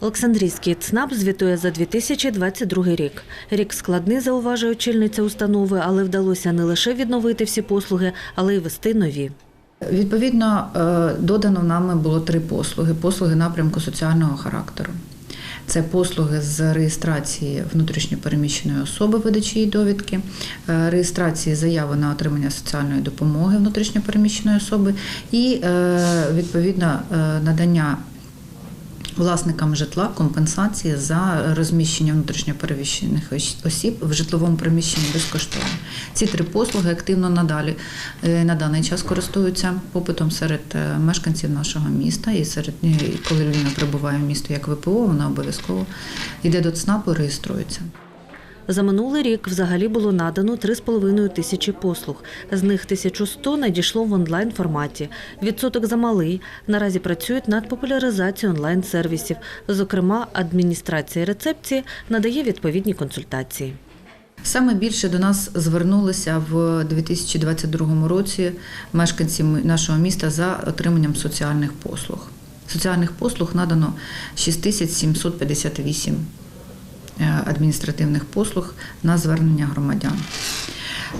Олександрійський ЦНАП звітує за 2022 рік. Рік складний, зауважує очільниця установи, але вдалося не лише відновити всі послуги, але й вести нові. Відповідно, е, додано нами було три послуги: послуги напрямку соціального характеру. Це послуги з реєстрації внутрішньопереміщеної особи, видачі довідки, е, реєстрації заяви на отримання соціальної допомоги внутрішньопереміщеної особи і е, відповідно надання власникам житла компенсації за розміщення внутрішньопереміщених осіб в житловому приміщенні безкоштовно. Ці три послуги активно надалі е, на даний час користуються попитом серед е, мешканців нашого міста. І серед коли людина прибуває в місто як ВПО, вона обов'язково йде до ЦНАПу реєструється. За минулий рік взагалі було надано 3,5 тисячі послуг. З них 1100 надійшло в онлайн форматі. Відсоток замалий. Наразі працюють над популяризацією онлайн-сервісів. Зокрема, адміністрація рецепції надає відповідні консультації. Саме більше до нас звернулися в 2022 році мешканці нашого міста за отриманням соціальних послуг. Соціальних послуг надано 6758 е, адміністративних послуг на звернення громадян.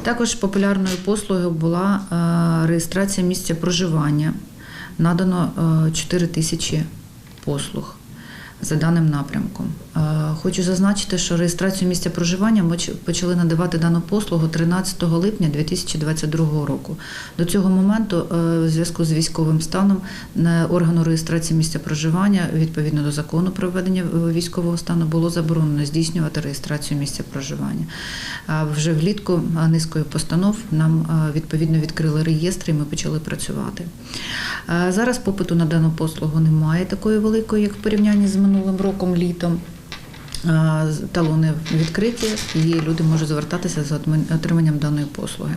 Також популярною послугою була е, реєстрація місця проживання. Надано 4 тисячі послуг за даним напрямком. Хочу зазначити, що реєстрацію місця проживання ми почали надавати дану послугу 13 липня 2022 року. До цього моменту, е, в зв'язку з військовим станом, органу реєстрації місця проживання відповідно до закону про введення військового стану було заборонено здійснювати реєстрацію місця проживання. Вже влітку низкою постанов нам е, відповідно відкрили реєстри, і ми почали працювати. Е, Зараз попиту на дану послугу немає такої великої, як в порівнянні з минулим роком літом. Талони відкриті, і люди можуть звертатися за отриманням даної послуги.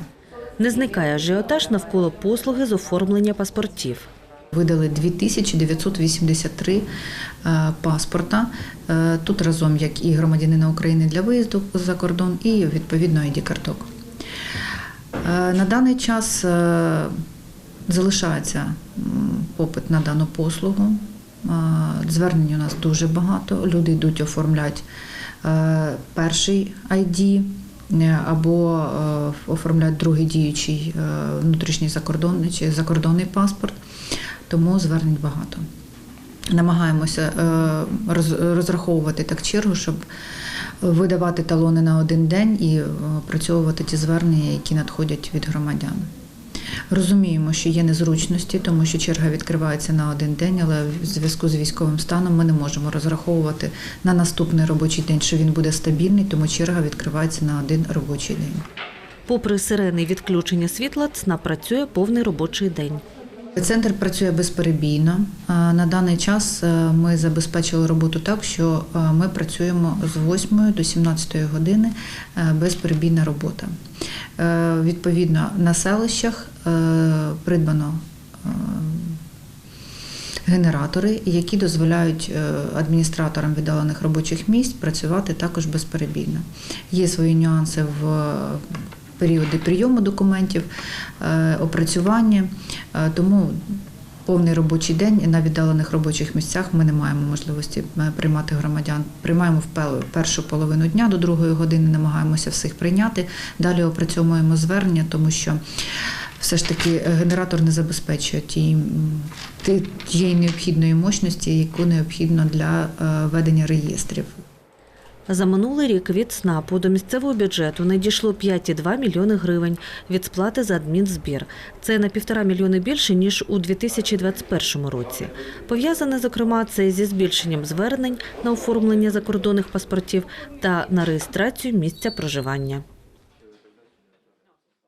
Не зникає ажіотаж навколо послуги з оформлення паспортів. Видали 2983 е, паспорта. Е, Тут разом як і громадянина України для виїзду за кордон, і відповідно id карток. Е, На даний час залишається попит на дану послугу. Звернень у нас дуже багато. Люди йдуть оформлять е, перший ID е, або е, оформляють другий діючий внутрішній закордонний чи закордонний паспорт, тому звернень багато. Намагаємося розраховувати так чергу, щоб видавати талони на один день і опрацьовувати ті звернення, які надходять від громадян. Розуміємо, що є незручності, тому що черга відкривається на один день, але в зв'язку з військовим станом ми не можемо розраховувати на наступний робочий день, що він буде стабільний, тому черга відкривається на один робочий день. Попри сирени відключення світла, ЦНАП працює повний робочий день. Центр працює безперебійно. На даний час е, ми забезпечили роботу так, що е, ми працюємо з 8 до 17 години е, безперебійна робота. Е, Відповідно, на селищах е, придбано е, генератори, які дозволяють адміністраторам віддалених робочих місць працювати також безперебійно. Є свої нюанси в періоди прийому документів, опрацювання, тому повний робочий день і на віддалених робочих місцях ми не маємо можливості е, приймати громадян. Приймаємо в першу половину дня до другої години, намагаємося всіх прийняти. Далі опрацьовуємо звернення, тому що все ж таки е, генератор не забезпечує тієї необхідної мощності, яку необхідно для е, ведення реєстрів. За минулий рік від СНАПу до місцевого бюджету надійшло 5,2 мільйони гривень від сплати за адмінзбір. Це на півтора мільйони більше ніж у 2021 році. Пов'язане, зокрема, це зі збільшенням звернень на оформлення закордонних паспортів та на реєстрацію місця проживання.